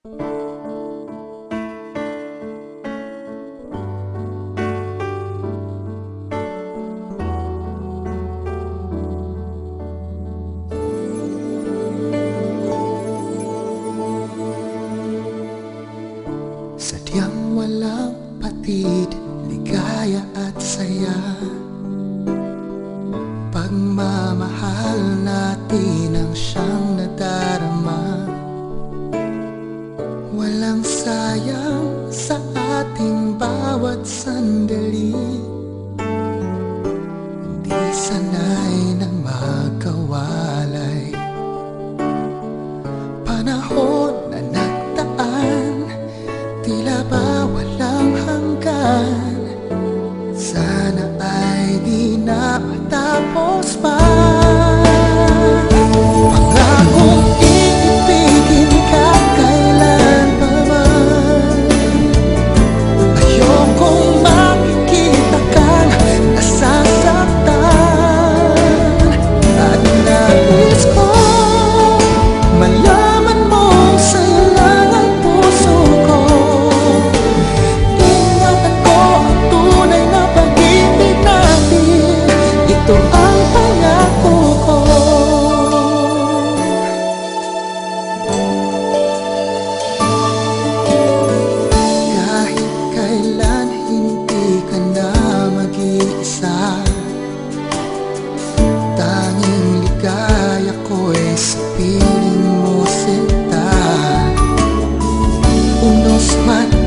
Sadyang walang patid, ligaya at saya. Pagmamahal natin ang siyang ating bawat sandali. Hindi sanay na magkawalay. Panahon na nagdaan Tila ba walang hanggan? Sana ay di na matapos pa Kaya ko'y sa mo sinta Unos man